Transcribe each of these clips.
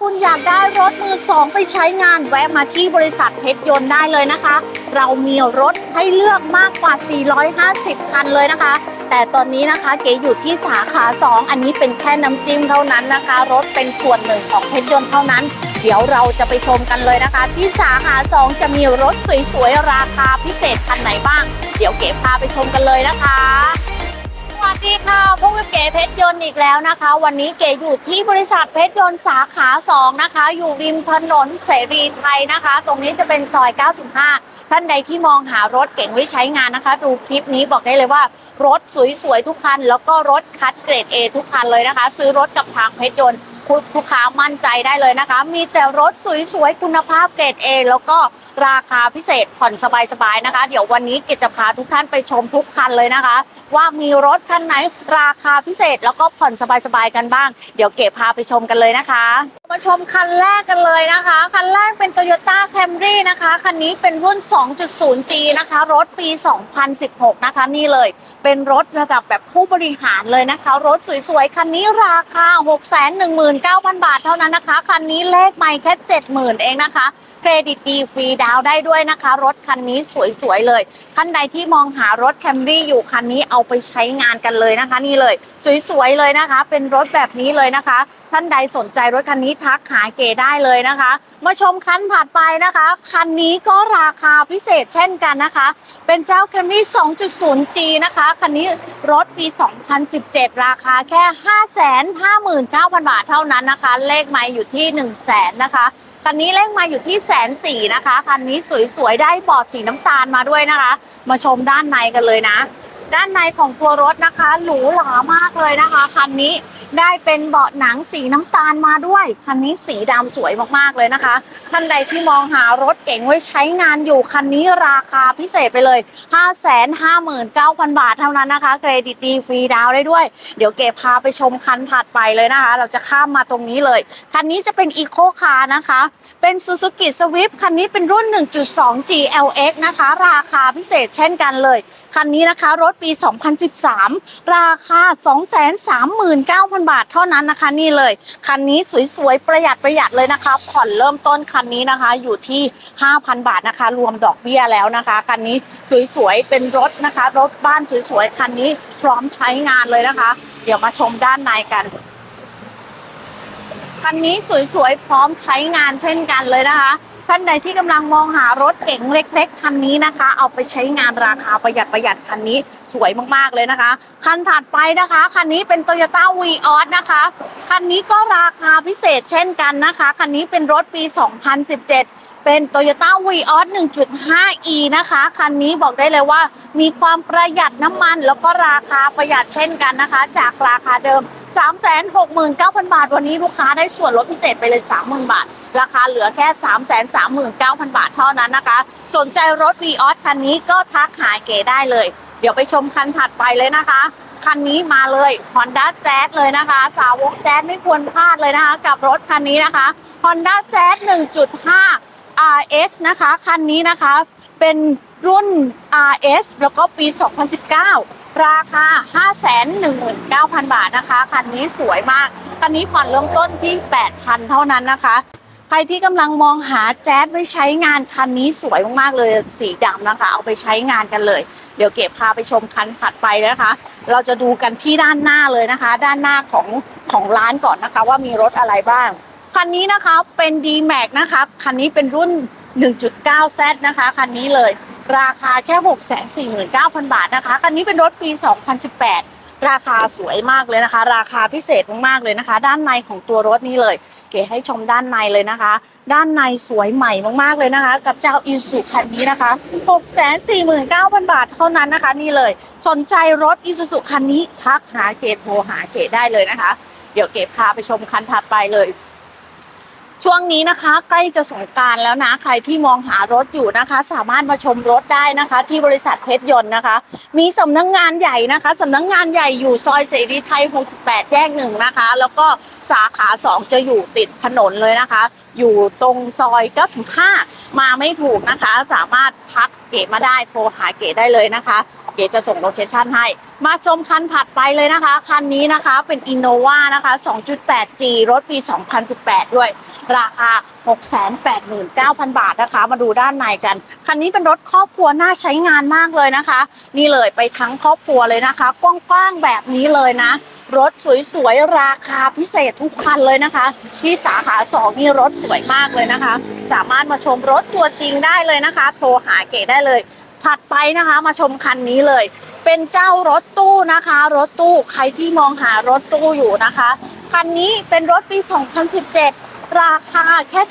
คุณอยากได้รถมือสองไปใช้งานแวะมาที่บริษัทเพชรยนต์ได้เลยนะคะ เรามีรถให้เลือกมากกว่า 450 คันเลยนะคะ แต่ตอนนี้นะคะเก๋อยู่ที่สาขา 2 อันนี้เป็นแค่น้ำจิ้มเท่านั้นนะคะ รถเป็นส่วนหนึ่งของเพชรยนต์เท่านั้น เดี๋ยวเราจะไปชมกันเลยนะคะ ที่สาขา 2 จะมีรถสวยๆราคาพิเศษคันไหนบ้าง เดี๋ยวเก๋พาไปชมกันเลยนะคะ วัสดีค่ะพวกบเก๋เพชรยนต์อีกแล้วนะคะ วันนี้เก๋อยู่ที่บริษัทเพชรยนต์สาขา2นะคะ อยู่ริมถนนเสรีไทยนะคะ ตรงนี้จะเป็นซอย 95 ท่านใดที่มองหารถเก่งไว้ใช้งานนะคะ ดูคลิปนี้บอกได้เลยว่า รถสวยๆทุกคัน แล้วก็รถคัดเกรด A ทุกคันเลยนะคะ ซื้อรถกับทางเพชรยนต์ ลูกค้ามั่นใจได้เลยนะคะ มีแต่รถสวยๆ คุณภาพเกรด A แล้วก็ราคาพิเศษผ่อนสบายๆนะคะ เดี๋ยววันนี้เกจจะพาทุกท่านไปชมทุกคันเลยนะคะ ว่ามีรถคันไหนราคาพิเศษแล้วก็ผ่อนสบายๆกันบ้าง เดี๋ยวเก๋พาไปชมกันเลยนะคะมาชมคันแรกกันเลยนะคะ คันแรกเป็น Toyota Camry นะคะ คันนี้เป็นรุ่น 2.0G นะคะ รถปี 2016 นะคะ นี่เลย เป็นรถระดับแบบผู้บริหารเลยนะคะ รถสวยๆ คันนี้ราคา 619,000 บาทเท่านั้นนะคะ คันนี้เลขไม่แค่ 70,000 เองนะคะ เครดิตดีฟรีดาวได้ด้วยนะคะ รถคันนี้สวยๆ เลยท่านใดที่มองหารถแคมรี่อยู่คันนี้เอาไปใช้งานกันเลยนะคะ นี่เลย สวยๆ เลยนะคะ เป็นรถแบบนี้เลยนะคะ ท่านใดสนใจรถคันนี้ทักหาเก๋ได้เลยนะคะ มาชมคันถัดไปนะคะ คันนี้ก็ราคาพิเศษเช่นกันนะคะ เป็นเจ้า Camry 2.0G นะคะ คันนี้รถปี 2017 ราคาแค่ 559,000 บาทเท่านั้นนะคะ เลขไม้อยู่ที่ 1 0 0 0 0แสนนะคะคันนี้เลขมาอยู่ที่แสนสี่นะคะ คันนี้สวยๆ ได้บอดสีน้ำตาลมาด้วยนะคะ มาชมด้านในกันเลยนะ ด้านในของตัวรถนะคะ หรูหรามากเลยนะคะคันนี้ได้เป็นเบาะหนังสีน้ำตาลมาด้วย คันนี้สีดำสวยมากๆเลยนะคะ ท่านใดที่มองหารถเก๋งไว้ใช้งานอยู่ คันนี้ราคาพิเศษไปเลย 559,000 บาทเท่านั้นนะคะ เครดิตดีฟรีดาวได้ด้วย เดี๋ยวเก๋พาไปชมคันถัดไปเลยนะคะ เราจะข้ามมาตรงนี้เลย คันนี้จะเป็นอีโคคาร์นะคะ เป็น Suzuki Swift คันนี้เป็นรุ่น 1.2 GLX นะคะ ราคาพิเศษเช่นกันเลย คันนี้นะคะรถปี 2013 ราคา 239,000 บาทเท่านั้นนะคะ นี่เลย คันนี้สวยๆ ประหยัดประหยัดเลยนะคะ ผ่อนเริ่มต้นคันนี้นะคะ อยู่ที่ 5,000 บาทนะคะ รวมดอกเบี้ยแล้วนะคะ คันนี้สวยๆ เป็นรถนะคะ รถบ้านสวยๆ คันนี้พร้อมใช้งานเลยนะคะ เดี๋ยวมาชมด้านในกันคันนี้สวยๆ พร้อมใช้งานเช่นกันเลยนะคะ ท่านใดที่กำลังมองหารถเก๋งเล็ก ๆ คันนี้นะคะ เอาไปใช้งานราคาประหยัดประหยัดคันนี้สวยมากๆเลยนะคะ คันถัดไปนะคะคันนี้เป็น Toyota v ีออสนะคะคันนี้ก็ราคาพิเศษเช่นกันนะคะ คันนี้เป็นรถปี 2017เป็น Toyota v ีออส 1.5e นะคะ คันนี้บอกได้เลยว่ามีความประหยัดน้ำมันแล้วก็ราคาประหยัดเช่นกันนะคะ จากราคาเดิม369,000 บาท วันนี้ลูกค้าได้ส่วนลดพิเศษไปเลย 30,000 บาท ราคาเหลือแค่ 339,000 บาทเท่านั้นนะคะ สนใจรถ v ีออสคันนี้ก็ทักหายเก๋ได้เลย เดี๋ยวไปชมคันถัดไปเลยนะคะ คันนี้มาเลย Honda Jazz เลยนะคะ สาวกแจ๊สไม่ควรพลาดเลยนะคะ กับรถคันนี้นะคะ Honda Jazz 1.5 RS นะคะ คันนี้นะคะเป็นรุ่น RS แล้วก็ปี 2019 ราคา 519,000 บาทนะคะ คันนี้สวยมาก คันนี้ผ่อนเริ่มต้นที่ 8,000 เท่านั้นนะคะ ใครที่กำลังมองหาแจ๊สไว้ใช้งานคันนี้สวยมากๆเลยสีดำนะคะ เอาไปใช้งานกันเลย เดี๋ยวเก็บพาไปชมคันถัดไปนะคะ เราจะดูกันที่ด้านหน้าเลยนะคะ ด้านหน้าของของร้านก่อนนะคะ ว่ามีรถอะไรบ้าง คันนี้นะคะเป็น d m a x นะคะ คันนี้เป็นรุ่น 1.9Z นะคะ คันนี้เลย ราคาแค่ 649,000 บาทนะคะ คันนี้เป็นรถปี 2018 ราคาสวยมากเลยนะคะ ราคาพิเศษมากๆเลยนะคะ ด้านในของตัวรถนี่เลย เก๋ให้ชมด้านในเลยนะคะ ด้านในสวยใหม่มากๆเลยนะคะ กับเจ้าอิสุคันนี้นะคะ 649,000 บาทเท่านั้นนะคะ นี่เลย สนใจรถอิสุสุคันนี้ทักหาเก๋โทรหาเก๋ได้เลยนะคะ เดี๋ยวเก๋พาไปชมคันถัดไปเลย ช่วงนี้นะคะใกล้จะสงการแล้วนะ ใครที่มองหารถอยู่นะคะ สามารถมาชมรถได้นะคะ ที่บริษัทเพชรยนต์นะคะ มีสำนักงงานใหญ่นะคะสำนักงงานใหญ่อยู่ซอยเสรีไทย 68 แยกหนึ่งนะคะ แล้วก็สาขา 2 จะอยู่ติดถนนเลยนะคะ อยู่ตรงซอย 95 มาไม่ถูกนะคะ สามารถทักเก๋มาได้โทรหาเก๋ได้เลยนะคะ เก๋จะส่งโลเคชั่นให้ มาชมคันถัดไปเลยนะคะ คันนี้นะคะเป็น Innova นะคะ 2.8G รถปี 2018 ด้วย ราคา 689,000 บาทนะคะ มาดูด้านในกัน คันนี้เป็นรถครอบครัวน่าใช้งานมากเลยนะคะ นี่เลยไปทั้งครอบครัวเลยนะคะ กว้างๆแบบนี้เลยนะ รถสวยๆ ราคาพิเศษทุกคันเลยนะคะ ที่สาขา2นี่รถสวยมากเลยนะคะ สามารถมาชมรถตัวจริงได้เลยนะคะ โทรหาเก๋ได้เลย ถัดไปนะคะมาชมคันนี้เลยเป็นเจ้ารถตู้นะคะ รถตู้ใครที่มองหารถตู้อยู่นะคะ คันนี้เป็นรถปี 2017 ราคาแค่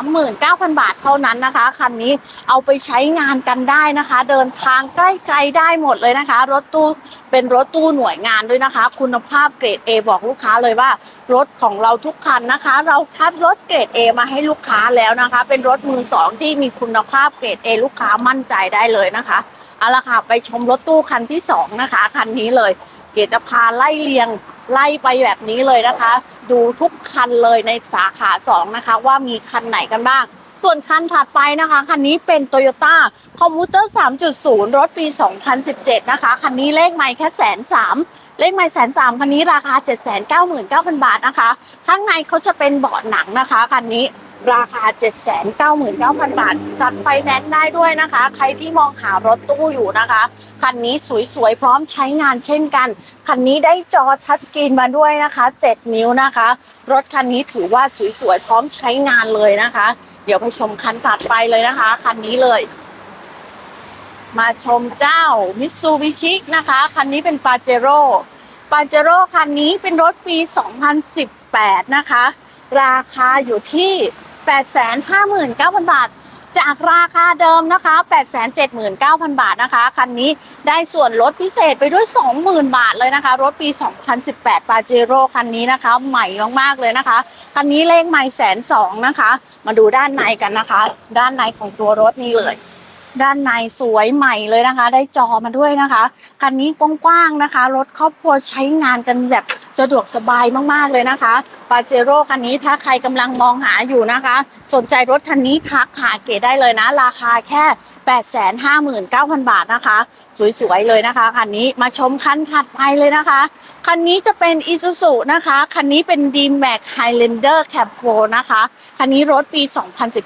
739,000 บาทเท่านั้นนะคะ คันนี้เอาไปใช้งานกันได้นะคะ เดินทางใกล้ๆได้หมดเลยนะคะ รถตู้เป็นรถตู้หน่วยงานด้วยนะคะ คุณภาพเกรด A บอกลูกค้าเลยว่ารถของเราทุกคันนะคะ เราคัดรถเกรด A มาให้ลูกค้าแล้วนะคะ เป็นรถมือสองที่มีคุณภาพเกรด A ลูกค้ามั่นใจได้เลยนะคะเอาละค่ะไปชมรถตู้คันที่สองนะคะ คันนี้เลย เก๋จะพาไล่เลียง ไล่ไปแบบนี้เลยนะคะ ดูทุกคันเลยในสาขา2นะคะว่ามีคันไหนกันบ้าง ส่วนคันถัดไปนะคะ คันนี้เป็น Toyota c o m m u t e r 3.0 รถปี 2017 นะคะ คันนี้เลขไม่แค่แสนสามเลขไม่แสนสามคันนี้ราคา 799,000 บาทนะคะ ข้างในเขาจะเป็นเบาะหนังนะคะคันนี้ ราคา 799,000 บาท จัดไฟแนนซ์ได้ด้วยนะคะ ใครที่มองหารถตู้อยู่นะคะ คันนี้สวยๆ พร้อมใช้งานเช่นกัน คันนี้ได้จอทัชสกรีนมาด้วยนะคะ 7 นิ้วนะคะ รถคันนี้ถือว่าสวยๆ พร้อมใช้งานเลยนะคะ เดี๋ยวไปชมคันถัดไปเลยนะคะ คันนี้เลย มาชมเจ้ามิ t ซูบิชินะคะ คันนี้เป็นปาเจโร่ปาเจโร่คันนี้เป็นรถปี 2018 นะคะ ราคาอยู่ที่ 859,000 บาท จากราคาเดิมนะคะ 879,000 บาทนะคะ คันนี้ได้ส่วนลดพิเศษไปด้วย 20,000 บาทเลยนะคะ รถปี 2018ปาเจโร่คันนี้นะคะ ใหม่มากๆเลยนะคะ คันนี้เลขใหม่แสนสองนะคะ มาดูด้านในกันนะคะ ด้านในของตัวรถนี้เลย ด้านในสวยใหม่เลยนะคะ ได้จอมาด้วยนะคะ คันนี้กว้างๆนะคะ รถครอบครัวใช้งานกันแบบสะดวกสบายมากๆเลยนะคะปาเจโร่คันนี้ถ้าใครกำลังมองหาอยู่นะคะ สนใจรถคันนี้ทักหาเก๋ได้เลยนะ ราคาแค่ 859,000 บาทนะคะ สวยๆเลยนะคะคันนี้มาชมคันถัดไปเลยนะคะ คันนี้จะเป็น Isuzu นะคะ คันนี้เป็น d m a x Highlander Cab 4นะคะ คันนี้รถปี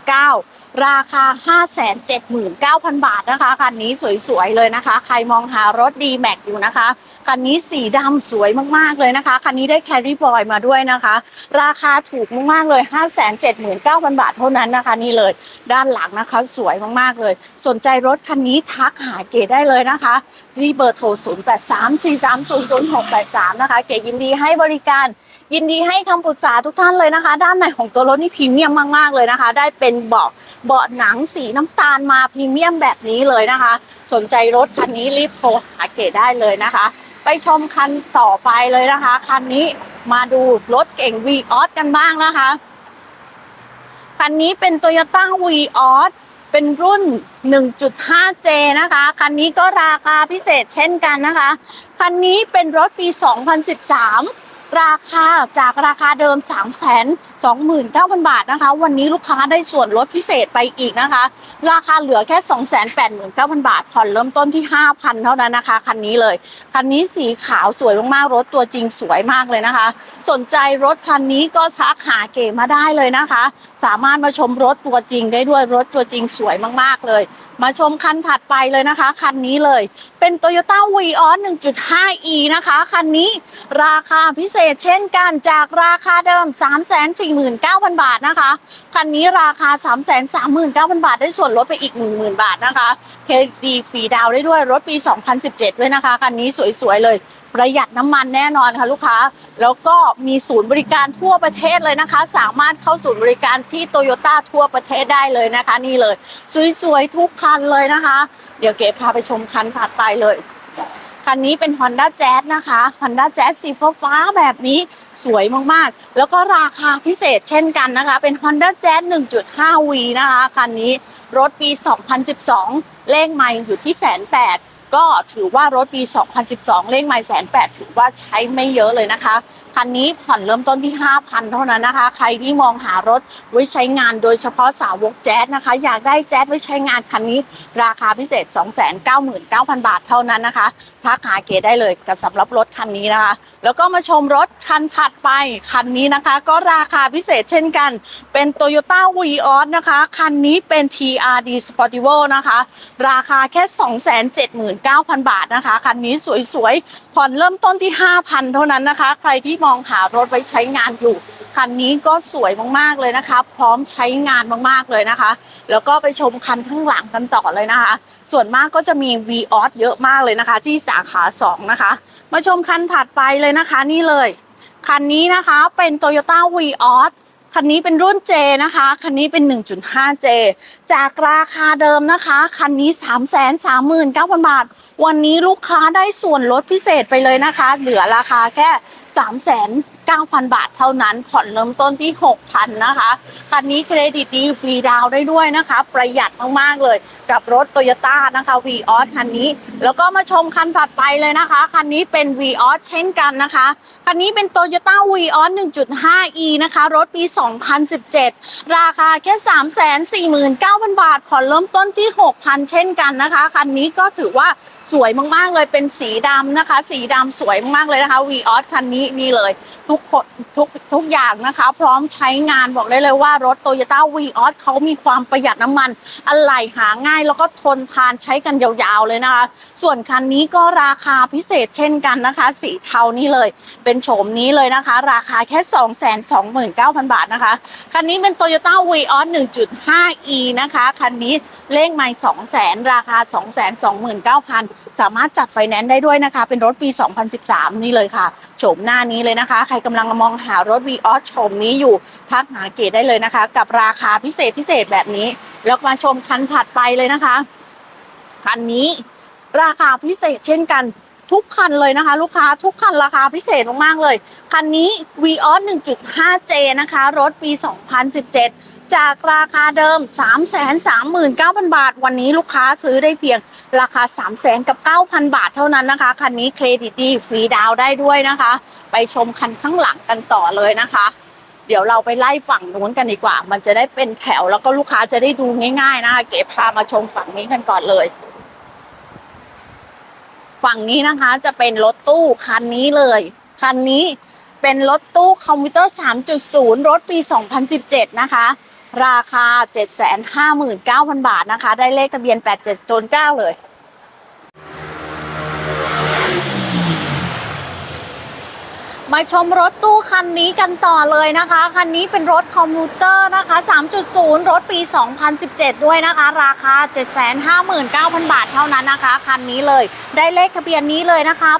2019 ราคา 579,000 บาทนะคะ คันนี้สวยๆ เลยนะคะ ใครมองหารถ d m a x อยู่นะคะ คันนี้สีดำสวยมากๆ เลยนะคะ คันนี้ได้ Carry Boy มาด้วยนะคะ ราคาถูกมากๆ เลย 579,000 บาทเท่านั้นนะคะ นี่เลย ด้านหลังนะคะ สวยมากๆ เลย สนใจรถคันนี้ทักหาเก๋ได้เลยนะคะ ที่เบอร์โทร 0834300683นะคะ เก๋ยินดีให้บริการ ยินดีให้คำปรึกษาทุกท่านเลยนะคะ ด้านในของตัวรถนี่พรีเมียมมากๆเลยนะคะ ได้เป็นเบาะเบาะหนังสีน้ำตาลมาพรีเมียมแบบนี้เลยนะคะ สนใจรถคันนี้รีบโทรหาเก๋ได้เลยนะคะ ไปชมคันต่อไปเลยนะคะคันนี้มาดูรถเก่ง v ีออสกันบ้างนะคะคันนี้เป็น Toyota v ีออส เป็นรุ่น 1.5J นะคะ คันนี้ก็ราคาพิเศษเช่นกันนะคะ คันนี้เป็นรถปี 2013 ราคาจากราคาเดิม 329,000 บาทนะคะ วันนี้ลูกค้าได้ส่วนลดพิเศษไปอีกนะคะ ราคาเหลือแค่ 289,000 บาท ผ่อนเริ่มต้นที่ 5,000 เท่านั้นนะคะ คันนี้เลย คันนี้สีขาวสวยมากๆ รถตัวจริงสวยมากเลยนะคะ สนใจรถคันนี้ก็ทักหาเก๋มาได้เลยนะคะ สามารถมาชมรถตัวจริงได้ด้วยรถตัวจริงสวยมากๆเลย มาชมคันถัดไปเลยนะคะ คันนี้เลย เป็น Toyota v ีออ 1.5e นะคะ คันนี้ราคาพิเศษเช่นกันจากราคาเดิม 349,000 บาทนะคะ คันนี้ราคา 339,000 บาท ได้ส่วนลดไปอีก 10,000 บาทนะคะเครดีฟรีดาวได้ด้วยรถปี 2017 ด้วยนะคะ คันนี้สวยๆเลย ประหยัดน้ำมันแน่นอนค่ะลูกค้า แล้วก็มีศูนย์บริการทั่วประเทศเลยนะคะ สามารถเข้าศูนย์บริการที่โตโยต้าทั่วประเทศได้เลยนะคะ นี่เลย สวยๆทุกคันเลยนะคะ เดี๋ยวเก๋พาไปชมคันถัดไปเลย คันนี้เป็น Honda Jazz นะคะ Honda Jazz สีฟ้าแบบนี้สวยมากๆ แล้วก็ราคาพิเศษเช่นกันนะคะ เป็น Honda Jazz 1.5V นะคะ คันนี้รถปี 2012 เลขใหม่อยู่ที่แสนแปด ก็ถือว่ารถปี 2012 เลขไม่แสนแปดถือว่าใช้ไม่เยอะเลยนะคะ คันนี้ผ่อนเริ่มต้นที่ 5,000 เท่านั้นนะคะ ใครที่มองหารถไว้ใช้งานโดยเฉพาะสาวกแจ๊สนะคะ อยากได้แจ๊สไว้ใช้งานคันนี้ราคาพิเศษ 299,000 บาทเท่านั้นนะคะทักหาเกได้เลยกับสำหรับรถคันนี้นะคะ แล้วก็มาชมรถคันถัดไปคันนี้นะคะ ก็ราคาพิเศษเช่นกัน เป็น Toyota v ีออสนะคะ คันนี้เป็น TRD Sportivo นะคะ ราคาแค่ 270,000 9,000 บาทนะคะ คันนี้สวยๆ ผ่อนเริ่มต้นที่ 5,000 เท่านั้นนะคะ ใครที่มองหารถไว้ใช้งานอยู่ คันนี้ก็สวยมากๆเลยนะคะ พร้อมใช้งานมากๆเลยนะคะ แล้วก็ไปชมคันข้างหลังกันต่อเลยนะคะ ส่วนมากก็จะมี v ีออสเยอะมากเลยนะคะ ที่สาขา 2 นะคะ มาชมคันถัดไปเลยนะคะนี่เลย คันนี้นะคะเป็น Toyota v ีออส คันนี้เป็นรุ่น J นะคะ คันนี้เป็น 1.5J จากราคาเดิมนะคะ คันนี้ 339,000 บาท วันนี้ลูกค้าได้ส่วนลดพิเศษไปเลยนะคะ เหลือราคาแค่ 309,000 บาทเท่านั้น ผ่อนเริ่มต้นที่ 6,000 นะคะ คันนี้เครดิตดีฟรีดาวได้ด้วยนะคะ ประหยัดมาก ๆ เลย กับรถ t o y ยต้นะคะ v ีออสคันนี้ แล้วก็มาชมคันถัดไปเลยนะคะ คันนี้เป็น v ีออสเช่นกันนะคะ คันนี้เป็น Toyota v ีออส 1.5e นะคะ รถปี2017 ราคาแค่ 349,000 บาท ผ่อนเริ่มต้นที่ 6,000 เช่นกันนะคะ คันนี้ก็ถือว่าสวยมาก ๆ เลยเป็นสีดำนะคะ สีดำสวยมาก ๆ เลยนะคะ v ีออสคันนี้นี่เลย ทุกคนทุกทุกอย่างนะคะ พร้อมใช้งานบอกได้เลยว่ารถ Toyota v ีออสเขามีความประหยัดน้ำมันอะไหล่หาง่าย แล้วก็ทนทานใช้กันยาวๆเลยนะคะ ส่วนคันนี้ก็ราคาพิเศษเช่นกันนะคะ สีเทานี่เลย เป็นโฉมนี้เลยนะคะ ราคาแค่ 229,000 บาทนะคะ คันนี้เป็น Toyota v ีออส 1.5e นะคะ คันนี้เลขไม่200,000ราคา 229,000 สามารถจัดไฟแนนซ์ได้ด้วยนะคะ เป็นรถปี 2013 นี่เลยค่ะ โฉมหน้านี้เลยนะคะ ใครกำลังมองหารถ v ีออสโฉมนี้อยู่ทักหาเกตได้เลยนะคะ กับราคาพิเศษพิเศษแบบนี้ แล้วมาชมคันถัดไปเลยนะคะ คันนี้ราคาพิเศษเช่นกัน ทุกคันเลยนะคะ ลูกค้าทุกคันราคาพิเศษมากๆเลย คันนี้ v ีออส 1.5J นะคะ รถปี 2017 จากราคาเดิม 339,000 บาท วันนี้ลูกค้าซื้อได้เพียงราคา 300,000กับ9,000 บาทเท่านั้นนะคะ คันนี้เครดิตดีฟรีดาวได้ด้วยนะคะ ไปชมคันข้างหลังกันต่อเลยนะคะเดี๋ยวเราไปไล่ฝั่งนู้นกันดีกว่า มันจะได้เป็นแถวแล้วก็ลูกค้าจะได้ดูง่ายๆนะคะเก๋พามาชมฝั่งนี้กันก่อนเลย ฝั่งนี้นะคะจะเป็นรถตู้คันนี้เลย คันนี้เป็นรถตู้คอมพิวเตอร์ 3.0 รถปี 2017 นะคะ ราคา 759,000 บาทนะคะ ได้เลขทะเบียน 87จน9เลย มาชมรถตู้คันนี้กันต่อเลยนะคะ คันนี้เป็นรถคอมพิวเตอร์นะคะ 3.0 รถปี 2017 ด้วยนะคะ ราคา 759,000 บาทเท่านั้นนะคะ คันนี้เลย ได้เลขทะเบียนนี้เลยนะคะ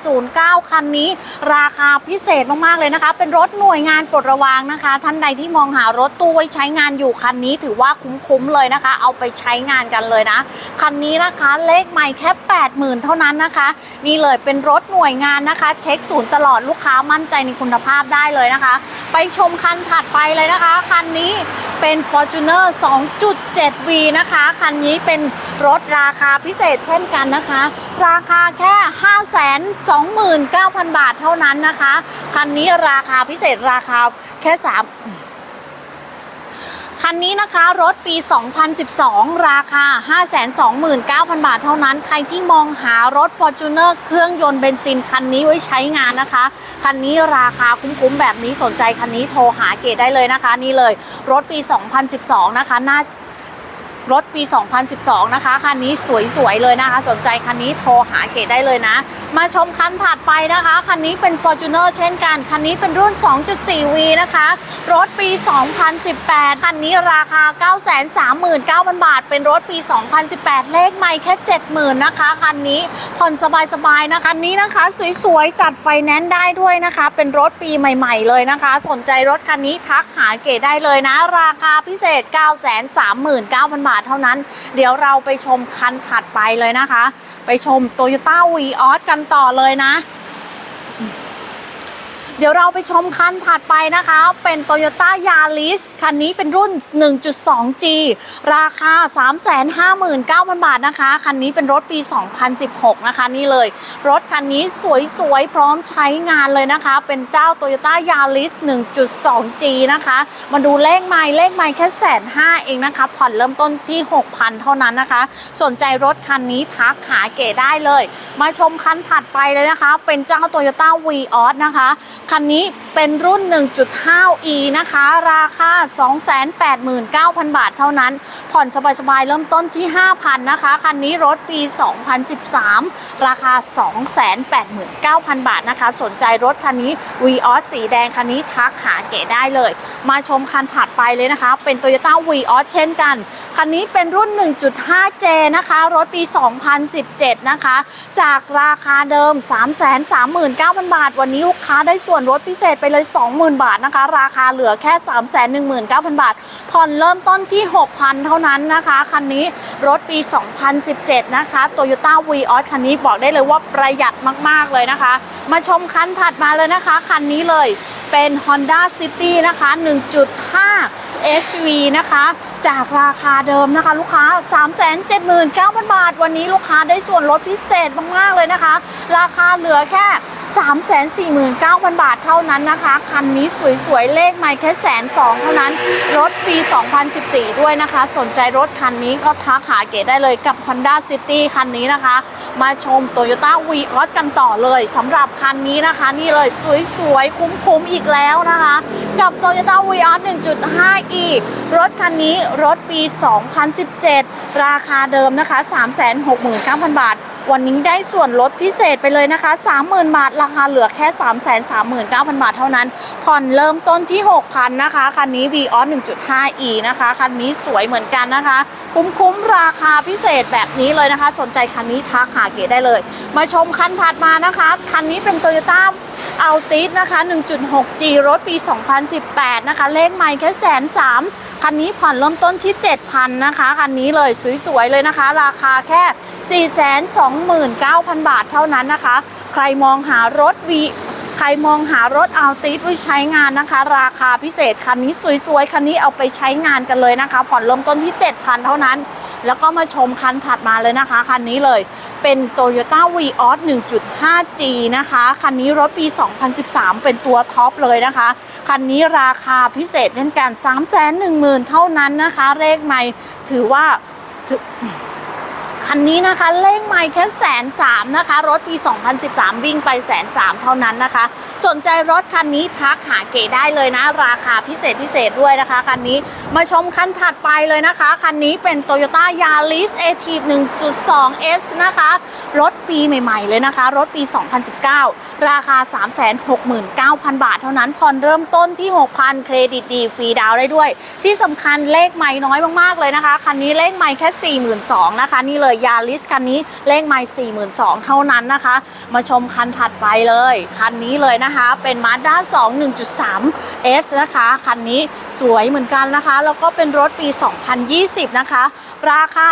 8709 คันนี้ ราคาพิเศษมากๆเลยนะคะ เป็นรถหน่วยงานปลดระวางนะคะ ท่านใดที่มองหารถตู้ไว้ใช้งานอยู่คันนี้ถือว่าคุ้มๆเลยนะคะ เอาไปใช้งานกันเลยนะ คันนี้นะคะเลขใหม่แค่ 80,000 เท่านั้นนะคะ นี่เลยเป็นรถหน่วยงานนะคะ เช็คศูนย์ตลอดลูกค้ามั่นใจในคุณภาพได้เลยนะคะ ไปชมคันถัดไปเลยนะคะ คันนี้เป็น Fortuner 2.7V นะคะ คันนี้เป็นรถราคาพิเศษเช่นกันนะคะ ราคาแค่ 529,000 บาทเท่านั้นนะคะ คันนี้ราคาพิเศษราคาแค่ 3 คันนี้นะคะรถปี 2012 ราคา 529,000 บาทเท่านั้น ใครที่มองหารถ Fortuner เครื่องยนต์เบนซินคันนี้ไว้ใช้งานนะคะ คันนี้ราคาคุ้มๆแบบนี้สนใจคันนี้โทรหาเกดได้เลยนะคะ นี่เลยรถปี 2012 นะคะหน้า รถปี 2012 นะคะ คันนี้สวยๆเลยนะคะ สนใจคันนี้โทรหาเกดได้เลยนะ มาชมคันถัดไปนะคะ คันนี้เป็น Fortuner เช่นกัน คันนี้เป็นรุ่น 2.4V นะคะ รถปี 2018 คันนี้ราคา 939,000 บาท เป็นรถปี 2018 เลขไม่แค่ 70,000 นะคะ คันนี้ผ่อนสบายๆนะคะคันนี้นะคะ สวยๆ จัดไฟแนนซ์ได้ด้วยนะคะ เป็นรถปีใหม่ ๆ เลยนะคะ สนใจรถคันนี้ทักหาเกดได้เลยนะ ราคาพิเศษ 939,000 บาทเท่านั้น เดี๋ยวเราไปชมคันถัดไปเลยนะคะ ไปชม Toyota v ีออสกันต่อเลยนะ เดี๋ยวเราไปชมคันถัดไปนะคะ เป็น Toyota Yaris คันนี้เป็นรุ่น 1.2G ราคา 359,000 บาทนะคะ คันนี้เป็นรถปี 2016 นะคะนี่เลย รถคันนี้สวยๆ พร้อมใช้งานเลยนะคะ เป็นเจ้า Toyota Yaris 1.2G นะคะ มาดูเลขไมล์เลขไมล์แค่แสนห้าเองนะคะ ผ่อนเริ่มต้นที่ 6,000 เท่านั้นนะคะ สนใจรถคันนี้ทักหาเก๋ได้เลย มาชมคันถัดไปเลยนะคะ เป็นเจ้า Toyota Vios นะคะคันนี้เป็นรุ่น 1.5e นะคะ ราคา 289,000 บาทเท่านั้น ผ่อนสบายๆ เริ่มต้นที่ 5,000 นะคะ คันนี้รถปี 2013 ราคา 289,000 บาทนะคะ สนใจรถคันนี้ Vios สีแดงคันนี้ทักหาเก๋ได้เลย มาชมคันถัดไปเลยนะคะ เป็น Toyota Vios เช่นกัน คันนี้เป็นรุ่น 1.5J นะคะ รถปี 2017 นะคะ จากราคาเดิม 339,000 บาท วันนี้ลูกค้าได้ส่วนลดพิเศษไปเลย 20,000 บาทนะคะ ราคาเหลือแค่ 319,000 บาท ผ่อนเริ่มต้นที่ 6,000 เท่านั้นนะคะ คันนี้รถปี 2017 นะคะ Toyota Vios คันนี้บอกได้เลยว่าประหยัดมาก ๆ เลยนะคะ มาชมคันถัดมาเลยนะคะ คันนี้เลยเป็น Honda City นะคะ 1.5 HV นะคะ จากราคาเดิมนะคะ ลูกค้า 379,000 บาท วันนี้ลูกค้าได้ส่วนลดพิเศษมากๆเลยนะคะ ราคาเหลือแค่349,000 บาทเท่านั้นนะคะ คันนี้สวยๆ เลขไม่แค่แสนสองเท่านั้น รถปี 2014 ด้วยนะคะ สนใจรถคันนี้ก็ทักหาเก๋ได้เลยกับ Honda City คันนี้นะคะ มาชม Toyota Vios กันต่อเลยสำหรับคันนี้นะคะ นี่เลยสวยๆ คุ้มๆ อีกแล้วนะคะ กับ Toyota Vios 1.5e รถคันนี้รถปี 2017 ราคาเดิมนะคะ 369,000 บาท วันนี้ได้ส่วนลดพิเศษไปเลยนะคะ 30,000 บาท ราคาเหลือแค่ 339,000 บาทเท่านั้น ผ่อนเริ่มต้นที่ 6,000 นะคะ คันนี้ Vios 1.5e นะคะ คันนี้สวยเหมือนกันนะคะ คุ้มๆราคาพิเศษแบบนี้เลยนะคะ สนใจคันนี้ทักหาเกได้เลย มาชมคันถัดมานะคะ คันนี้เป็น Toyota อัลติสนะคะ 1.6G รถปี 2018 นะคะ เลขไมล์แค่แสนสามคันนี้ผ่อนเริ่มต้นที่ 7,000 นะคะ คันนี้เลยสวยๆเลยนะคะ ราคาแค่ 429,000 บาทเท่านั้นนะคะ ใครมองหารถวีใครมองหารถอัลติสไว้ใช้งานนะคะ ราคาพิเศษคันนี้สวยๆ คันนี้เอาไปใช้งานกันเลยนะคะ ผ่อนเริ่มต้นที่ 7,000 เท่านั้น แล้วก็มาชมคันถัดมาเลยนะคะ คันนี้เลย เป็น Toyota Vios 1.5G นะคะ คันนี้รถปี 2013 เป็นตัวท็อปเลยนะคะ คันนี้ราคาพิเศษเช่นกัน310,000 เท่านั้นนะคะ เลขไม่ถือว่าถือ คันนี้นะคะเลขไม่แค่แสนสามนะคะ รถปี 2013 วิ่งไปแสนสามเท่านั้นนะคะ สนใจรถคันนี้ทักหาเก๋ได้เลยนะ ราคาพิเศษพิเศษด้วยนะคะคันนี้มาชมคันถัดไปเลยนะคะ คันนี้เป็น Toyota Yaris a t i v 1.2S นะคะ รถปีใหม่ๆเลยนะคะ รถปี 2019 ราคา 369,000 บาทเท่านั้นผ่อนเริ่มต้นที่ 6,000 เครดิตดีฟรีดาวน์ได้ด้วย ที่สำคัญเลขไม่น้อยมากๆเลยนะคะ คันนี้เลขไม่แค่ 42,000นะคะนี่เลยยาริสคันนี้เลขไม่4 2 0 0เท่านั้นนะคะ มาชมคันถัดไปเลย คันนี้เลยนะคะ เป็น Mazda 2 1.3 S นะคะ คันนี้สวยเหมือนกันนะคะ แล้วก็เป็นรถปี 2020 นะคะ ราคา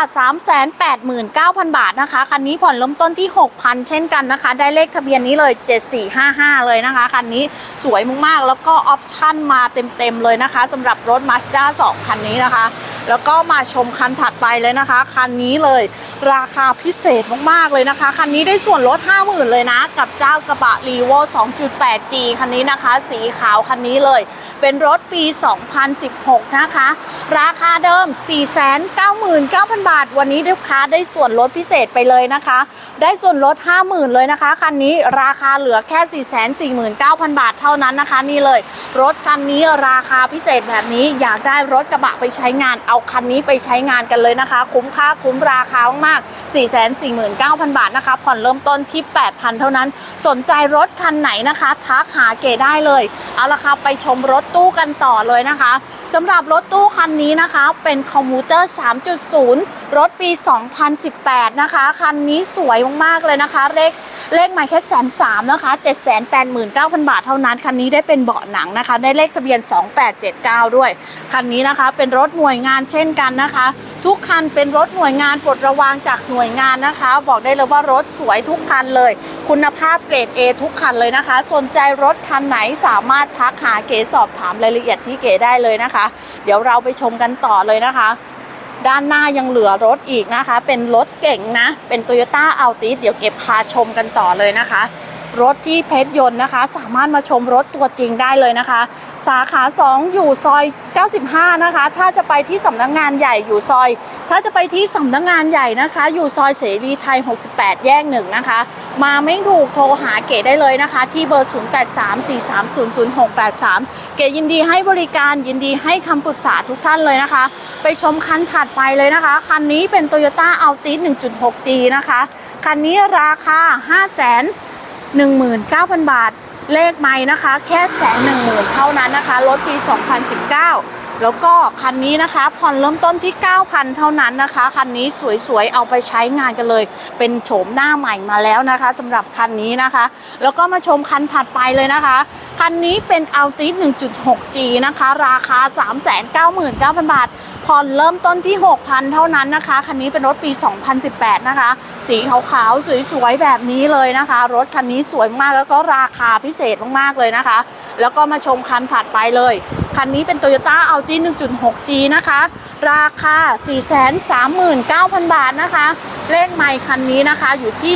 389,000 บาทนะคะ คันนี้ผ่อนเริ่มต้นที่ 6,000 เช่นกันนะคะ ได้เลขทะเบียนนี้เลย 7455 เลยนะคะ คันนี้สวยมากๆ แล้วก็ออปชั่นมาเต็มๆ เลยนะคะสำหรับรถ Mazda 2 คันนี้นะคะ แล้วก็มาชมคันถัดไปเลยนะคะ คันนี้เลยราคาพิเศษมากๆ เลยนะคะ คันนี้ได้ส่วนลด 50,000 เลยนะ กับเจ้ากระบะ r e v o 2.8G คันนี้นะคะ สีขาวคันนี้เลย เป็นรถปี 2016 นะคะ ราคาเดิม499,000 บาท วันนี้ลูกค้าได้ส่วนลดพิเศษไปเลยนะคะ ได้ส่วนลด 50,000 เลยนะคะ คันนี้ราคาเหลือแค่ 449,000 บาทเท่านั้นนะคะ นี่เลย รถคันนี้ราคาพิเศษแบบนี้อยากได้รถกระบะไปใช้งาน เอาคันนี้ไปใช้งานกันเลยนะคะ คุ้มค่าคุ้มราคามากๆ449,000 บาทนะคะ ผ่อนเริ่มต้นที่ 8,000 เท่านั้น สนใจรถคันไหนนะคะทักหาเก๋ได้เลย เอาละค่ะไปชมรถตู้กันต่อเลยนะคะสำหรับรถตู้คันนี้นะคะเป็นคอมมูเตอร์ 3.0 0 รถปี 2018 นะคะ คันนี้สวยมากๆเลยนะคะ เลขเลขหมายแค่แสนสามนะคะ789,000 บาทเท่านั้น คันนี้ได้เป็นเบาะหนังนะคะ ได้เลขทะเบียน 2879 ด้วย คันนี้นะคะเป็นรถหน่วยงานเช่นกันนะคะ ทุกคันเป็นรถหน่วยงานปลดระวางจากหน่วยงานนะคะ บอกได้เลยว่ารถสวยทุกคันเลย คุณภาพเกรด A ทุกคันเลยนะคะ สนใจรถคันไหนสามารถทักหาเก๋สอบถามรายละเอียดที่เก๋ได้เลยนะคะ เดี๋ยวเราไปชมกันต่อเลยนะคะ ด้านหน้ายังเหลือรถอีกนะคะ เป็นรถเก่งนะ เป็น Toyota a l t i s เดี๋ยวเก็บพาชมกันต่อเลยนะคะ รถที่เพชรยนต์นะคะ สามารถมาชมรถตัวจริงได้เลยนะคะ สาขา 2 อยู่ซอย 95 นะคะ ถ้าจะไปที่สำนักงานใหญ่อยู่ซอย ถ้าจะไปที่สำนักงานใหญ่นะคะ อยู่ซอยเสรีไทย 68 แยกหนึ่งนะคะ มาไม่ถูกโทรหาเก๋ได้เลยนะคะ ที่เบอร์ 0834300683 เก๋ยินดีให้บริการยินดีให้คำปรึกษาทุกท่านเลยนะคะ ไปชมคันถัดไปเลยนะคะ คันนี้เป็น Toyota Altis 1.6G นะคะ คันนี้ราคา 5 19,000 บาท เลขไม้นะคะ แค่แสนหนึ่งหมื่นเท่านั้นนะคะ รถปี 2019 แล้วก็คันนี้นะคะผ่อนเริ่มต้นที่ 9,000 เท่านั้นนะคะ คันนี้สวยๆ เอาไปใช้งานกันเลย เป็นโฉมหน้าใหม่มาแล้วนะคะสำหรับคันนี้นะคะ แล้วก็มาชมคันถัดไปเลยนะคะ คันนี้เป็น Altis 1.6G นะคะ ราคา 399,000 บาทผ่อนเริ่มต้นที่ 6,000 เท่านั้นนะคะ คันนี้เป็นรถปี 2018 นะคะ สีขาวๆ สวยๆ แบบนี้เลยนะคะ รถคันนี้สวยมากแล้วก็ราคาพิเศษมากๆ เลยนะคะ แล้วก็มาชมคันถัดไปเลย คันนี้เป็น Toyota a l t i 1.6G นะคะ ราคา 439,000 บาทนะคะ เลขใหม่คันนี้นะคะอยู่ที่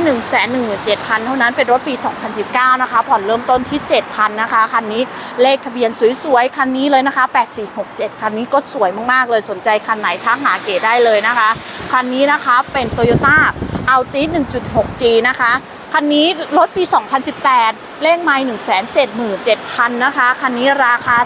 117,000 เท่านั้นเป็นรถปี 2019 นะคะ ผ่อนเริ่มต้นที่ 7,000 นะคะ คันนี้เลขทะเบียนสวยๆ คันนี้เลยนะคะ 8467 คันนี้ก็สวยมากๆเลยสนใจคันไหนทักหาเก๋ได้เลยนะคะ คันนี้นะคะเป็น Toyota a l t i 1.6G นะคะ คันนี้รถปี 2018 เลขไมล์177,000 นะคะ คันนี้ราคา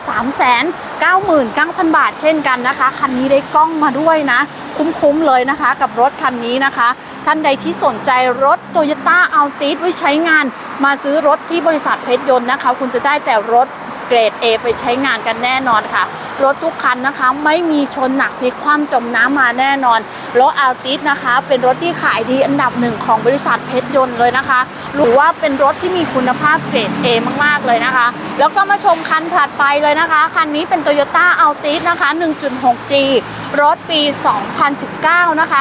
399,000 บาทเช่นกันนะคะ คันนี้ได้กล้องมาด้วยนะ คุ้มๆเลยนะคะกับรถคันนี้นะคะ ท่านใดที่สนใจรถ Toyota Altis ไว้ใช้งาน มาซื้อรถที่บริษัทเพชรยนต์นะคะ คุณจะได้แต่รถเกรด A ไปใช้งานกันแน่นอนค่ะ รถทุกคันนะคะ ไม่มีชนหนักพลิกคว่ำจมน้ำมาแน่นอน รถ Altis นะคะ เป็นรถที่ขายดีอันดับหนึ่งของบริษัทเพชรยนต์เลยนะคะหรือว่าเป็นรถที่มีคุณภาพเกรด A มากๆเลยนะคะ แล้วก็มาชมคันถัดไปเลยนะคะ คันนี้เป็น Toyota Altis นะคะ 1.6G รถปี 2019 นะคะ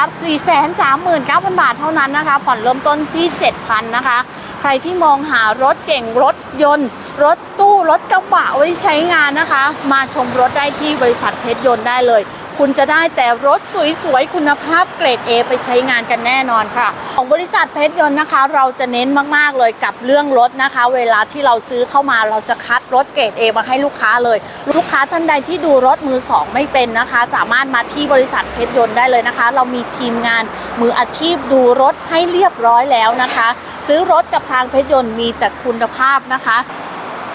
439,000 บาทเท่านั้นนะคะ ผ่อนเริ่มต้นที่ 7,000 นะคะ ใครที่มองหารถเก่งรถยนต์ รถตู้รถกระบะไว้ใช้งานนะคะ มาชมรถได้ที่บริษัทเพชรยนต์ได้เลย คุณจะได้แต่รถสวยๆ คุณภาพเกรด A ไปใช้งานกันแน่นอนค่ะ ของบริษัทเพชรยนต์นะคะ เราจะเน้นมากๆเลยกับเรื่องรถนะคะ เวลาที่เราซื้อเข้ามาเราจะคัดรถเกรด A มาให้ลูกค้าเลย ลูกค้าท่านใดที่ดูรถมือสองไม่เป็นนะคะ สามารถมาที่บริษัทเพชรยนต์ได้เลยนะคะ เรามีทีมงานมืออาชีพดูรถให้เรียบร้อยแล้วนะคะ ซื้อรถกับทางเพชรยนต์มีแต่คุณภาพนะคะ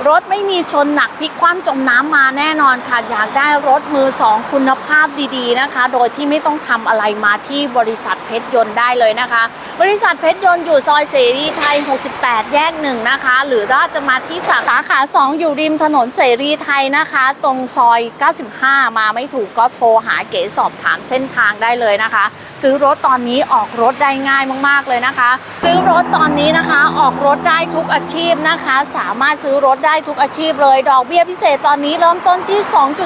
รถไม่มีชนหนักพลิกคว่ำจมน้ำมาแน่นอนค่ะ อยากได้รถมือสองคุณภาพดีๆนะคะ โดยที่ไม่ต้องทำอะไรมาที่บริษัทเพชรยนต์ได้เลยนะคะ บริษัทเพชรยนต์อยู่ซอยเสรีไทย 68 แยกหนึ่งนะคะ หรือว่าจะมาที่สาสาขา 2 อยู่ริมถนนเสรีไทยนะคะ ตรงซอย 95 มาไม่ถูกก็โทรหาเก๋สอบถามเส้นทางได้เลยนะคะ ซื้อรถตอนนี้ออกรถได้ง่ายมากๆเลยนะคะ ซื้อรถตอนนี้นะคะออกรถได้ทุกอาชีพนะคะ สามารถซื้อรถได้ได้ทุกอาชีพเลย ดอกเบี้ยพิเศษตอนนี้เริ่มต้นที่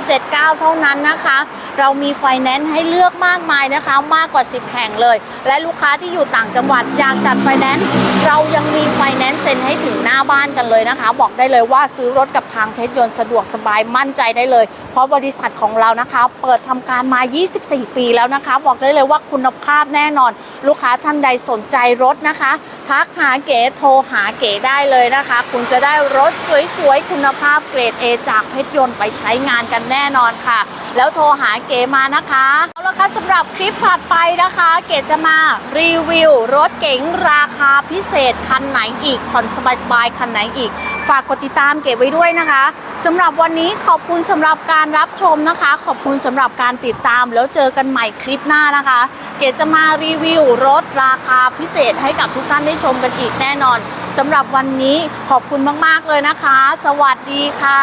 2.79 เท่านั้นนะคะ เรามีไฟแนนซ์ให้เลือกมากมายนะคะ มากกว่า 10 แห่งเลย และลูกค้าที่อยู่ต่างจังหวัดอยากจัดไฟแนนซ์เรายังมีไฟแนนซ์เซ็นให้ถึงหน้าบ้านกันเลยนะคะ บอกได้เลยว่าซื้อรถกับทางเพชรยนต์สะดวกสบายมั่นใจได้เลย เพราะบริษัทของเรานะคะ เปิดทำการมา 24 ปีแล้วนะคะ บอกได้เลยว่าคุณภาพแน่นอน ลูกค้าท่านใดสนใจรถนะคะทักหาเก๋โทรหาเก๋ได้เลยนะคะ คุณจะได้รถสวยๆคุณภาพเกรด A จากเพชรยนต์ไปใช้งานกันแน่นอนค่ะ แล้วโทรหาเก๋มานะคะเอาละค่ะสำหรับคลิปถัดไปนะคะ เก๋จะมารีวิว รถเก๋งราคาพิเศษคันไหนอีกผ่อนสบายๆคันไหนอีก ฝากกดติดตามเก๋ไว้ด้วยนะคะสำหรับวันนี้ขอบคุณสำหรับการรับชมนะคะ ขอบคุณสำหรับการติดตามแล้วเจอกันใหม่คลิปหน้านะคะ เก๋จะมารีวิวรถราคาพิเศษให้กับทุกท่านได้ชมกันอีกแน่นอน สำหรับวันนี้ขอบคุณมาก ๆ เลยนะคะ สวัสดีค่ะ